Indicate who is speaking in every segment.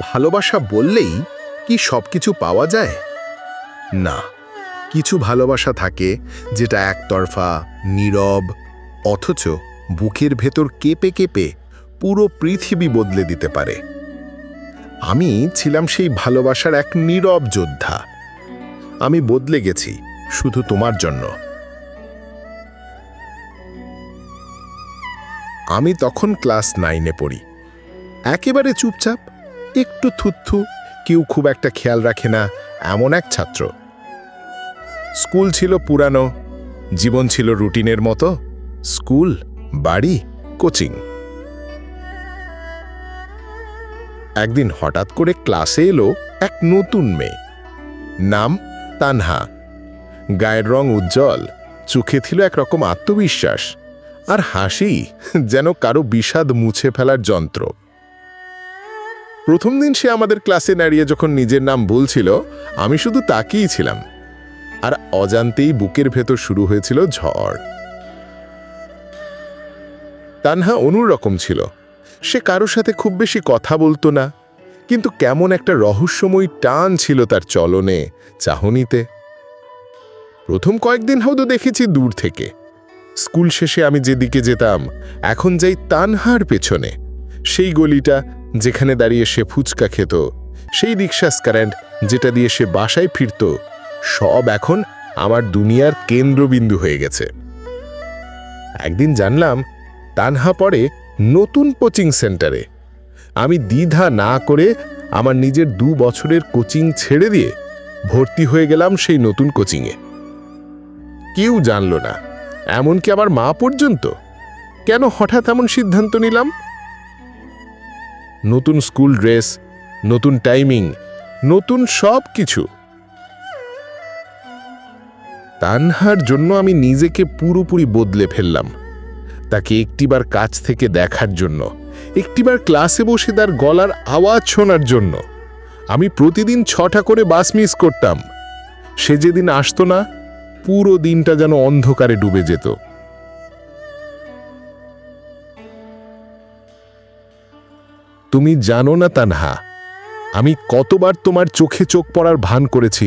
Speaker 1: ভালোবাসা বললেই কি সব কিছু পাওয়া যায়? না, কিছু ভালোবাসা থাকে যেটা একতরফা, নীরব, অথচ বুকের ভেতর কেঁপে কেঁপে পুরো পৃথিবী বদলে দিতে পারে। আমি ছিলাম সেই ভালোবাসার এক নীরব যোদ্ধা। আমি বদলে গেছি শুধু তোমার জন্য। আমি তখন ক্লাস নাইনে পড়ি। একেবারে চুপচাপ একটু থুথু, কেউ খুব একটা খেয়াল রাখে না, এমন এক ছাত্র। স্কুল ছিল পুরানো, জীবন ছিল রুটিনের মতো, স্কুল, বাড়ি, কোচিং। একদিন হঠাৎ করে ক্লাসে এলো এক নতুন মেয়ে। নাম তানহা। গায়ের রং উজ্জ্বল, চোখে ছিল একরকম আত্মবিশ্বাস, আর হাসি যেন কারও বিষাদ মুছে ফেলার যন্ত্র। প্রথম দিন সে আমাদের ক্লাসে দাঁড়িয়ে যখন নিজের নাম বলছিল, আমি শুধু তাকিয়েই ছিলাম। আর অজান্তেই বুকের ভেতর শুরু হয়েছিল ঝড়। তানহা অনুর রকম ছিল। সে কারোর সাথে খুব বেশি কথা বলতো না, কিন্তু কেমন একটা রহস্যময় টান ছিল তার চলনে, চাহনিতে। প্রথম কয়েকদিন হয়তো দেখেছি দূর থেকে। স্কুল শেষে আমি যেদিকে যেতাম, এখন যাই তানহার পেছনে। সেই গলিটা যেখানে দাঁড়িয়ে সে ফুচকা খেত, সেই রিক্সা স্কারেন্ট যেটা দিয়ে সে বাসায় ফিরত, সব এখন আমার দুনিয়ার কেন্দ্রবিন্দু হয়ে গেছে। একদিন জানলাম, তানহা পড়ে নতুন কোচিং সেন্টারে। আমি দ্বিধা না করে আমার নিজের দু বছরের কোচিং ছেড়ে দিয়ে ভর্তি হয়ে গেলাম সেই নতুন কোচিংয়ে কেউ জানল না, এমনকি আমার মা পর্যন্ত। কেন হঠাৎ এমন সিদ্ধান্ত নিলাম? নতুন স্কুল ড্রেস, নতুন টাইমিং, নতুন সব কিছু। তানহার জন্য আমি নিজেকে পুরোপুরি বদলে ফেললাম, তাকে একটিবার কাছ থেকে দেখার জন্য, একটিবার ক্লাসে বসে তার গলার আওয়াজ শোনার জন্য। আমি প্রতিদিন ছটা করে বাস মিস করতাম। সে যেদিন আসতো না, পুরো দিনটা যেন অন্ধকারে ডুবে যেত। তুমি জানো না তানহা, আমি কতবার তোমার চোখে চোখ পড়ার ভান করেছি,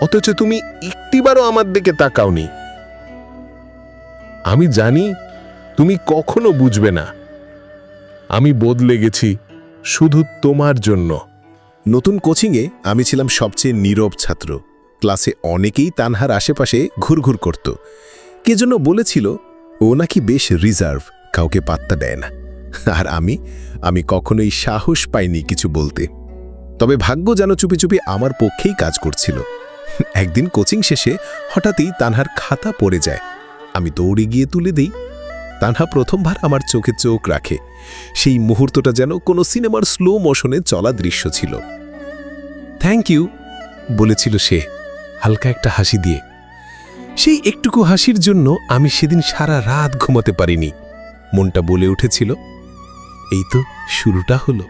Speaker 1: অথচ তুমি একটিবারও আমার দিকে তাকাওনি। আমি জানি তুমি কখনো বুঝবে না। আমি বদলে গেছি শুধু তোমার জন্য।
Speaker 2: নতুন কোচিংয়ে আমি ছিলাম সবচেয়ে নীরব ছাত্র। ক্লাসে অনেকেই তানহার আশেপাশে ঘুরঘুর করত। কে জন্য বলেছিল, ও নাকি বেশ রিজার্ভ, কাউকে পাত্তা দেয় না। আর আমি আমি কখনোই সাহস পাইনি কিছু বলতে। তবে ভাগ্য যেন চুপি চুপি আমার পক্ষেই কাজ করছিল। একদিন কোচিং শেষে হঠাৎই তানহার খাতা পড়ে যায়। আমি দৌড়ে গিয়ে তুলে দেই। তানহা প্রথমবার আমার চোখে চোখ রাখে। সেই মুহূর্তটা যেন কোনো সিনেমার স্লো মোশনে চলা দৃশ্য ছিল। থ্যাংক ইউ বলেছিল সে হালকা একটা হাসি দিয়ে। সেই একটুকু হাসির জন্য আমি সেদিন সারা রাত ঘুমাতে পারিনি। মনটা বলে উঠেছিল এই তো শুরুটা হলো।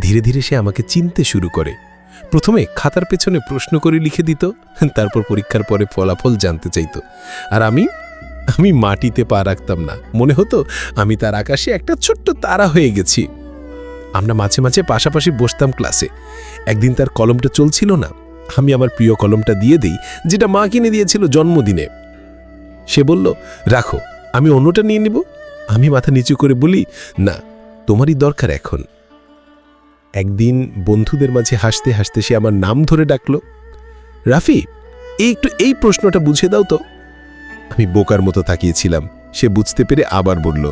Speaker 2: ধীরে ধীরে সে আমাকে চিনতে শুরু করে। প্রথমে খাতার পেছনে প্রশ্ন করে লিখে দিত, তারপর পরীক্ষার পরে ফলাফল জানতে চাইত। আর আমি আমি মাটিতে পা রাখতাম না। মনে হতো আমি তার আকাশে একটা ছোট্ট তারা হয়ে গেছি। আমরা মাঝে মাঝে পাশাপাশি বসতাম ক্লাসে। একদিন তার কলমটা চলছিল না। আমি আমার প্রিয় কলমটা দিয়ে দিই, যেটা মা কিনে দিয়েছিল জন্মদিনে। সে বলল, রাখো, আমি অন্যটা নিয়ে নিব। আমি মাথা নিচু করে বলি, না তোমারই দরকার এখন। একদিন বন্ধুদের মাঝে হাসতে হাসতে সে আমার নাম ধরে ডাকলো, রাফি, এই একটু এই প্রশ্নটা বুঝে দাও তো। আমি বোকার মতো তাকিয়েছিলাম। সে বুঝতে পেরে আবার বলল,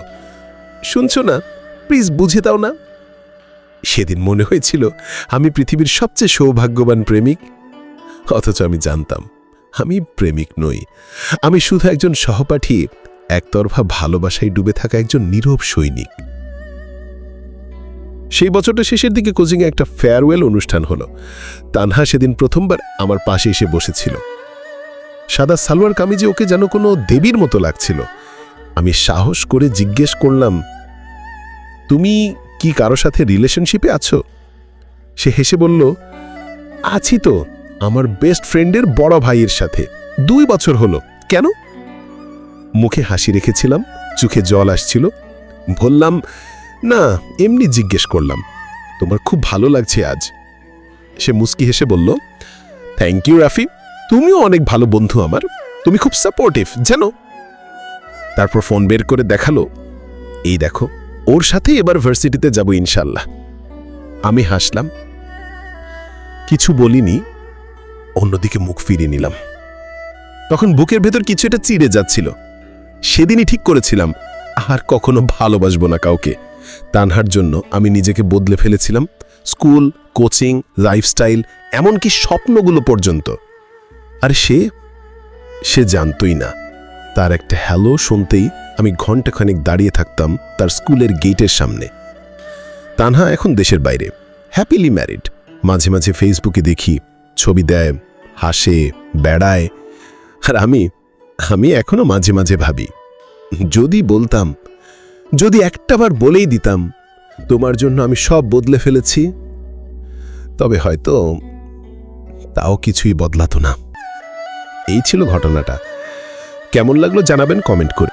Speaker 2: শুনছ না প্লিজ বুঝে দাও না। সেদিন মনে হয়েছিল, আমি পৃথিবীর সবচেয়ে সৌভাগ্যবান প্রেমিক। অথচ আমি জানতাম, আমি প্রেমিক নই। আমি শুধু একজন সহপাঠী, একতরফা ভালোবাসায় ডুবে থাকা একজন নীরব সৈনিক। সেই বছরটা শেষের দিকে কোচিংয়ে একটা ফেয়ারওয়েল অনুষ্ঠান হলো। তানহা সেদিন প্রথমবার আমার পাশে এসে বসেছিল। সাদা সালোয়ার কামিজে ওকে যেন কোনো দেবীর মতো লাগছিল। আমি সাহস করে জিজ্ঞেস করলাম, তুমি কি কারও সাথে রিলেশনশিপে আছো? সে হেসে বলল, আছি তো, আমার বেস্ট ফ্রেন্ডের বড় ভাইয়ের সাথে। দুই বছর হলো। কেন? মুখে হাসি রেখেছিলাম, চোখে জল আসছিল। বললাম না, এমনি জিজ্ঞেস করলাম। তোমার খুব ভালো লাগছে আজ। সে মুস্কি হেসে বলল থ্যাংক ইউ রাফি। তুমিও অনেক ভালো বন্ধু আমার। তুমি খুব সাপোর্টিভ জানো? তারপর ফোন বের করে দেখাল, এই দেখো, ওর সাথে এবার ভার্সিটিতে যাব ইনশাল্লাহ। আমি হাসলাম। কিছু বলিনি, অন্যদিকে মুখ ফিরিয়ে নিলাম। তখন বুকের ভেতর কিছু একটা চিড়ে যাচ্ছিল। সেদিনই ঠিক করেছিলাম, আর কখনো ভালোবাসবো না কাউকে। তানহার জন্য আমি নিজেকে বদলে ফেলেছিলাম। স্কুল, কোচিং, লাইফস্টাইল, এমনকি স্বপ্নগুলো পর্যন্ত। আর সে সে জানতই না। তার একটা হ্যালো শুনতেই আমি ঘন্টাখানেক দাঁড়িয়ে থাকতাম তার স্কুলের গেটের সামনে। তানহা এখন দেশের বাইরে হ্যাপিলি ম্যারিড মাঝে মাঝে ফেসবুকে দেখি, ছবি দেয়, হাসে, বেড়ায়। আর আমি আমি এখনও মাঝে মাঝে ভাবি, যদি বলতাম যদি একটাবার বলেই দিতাম, তোমার জন্য আমি সব বদলে ফেলেছি, তবে হয়তো তাও কিছুই বদলাতো না। এই ছিল ঘটনাটা। কেমন লাগল জানাবেন কমেন্ট করে।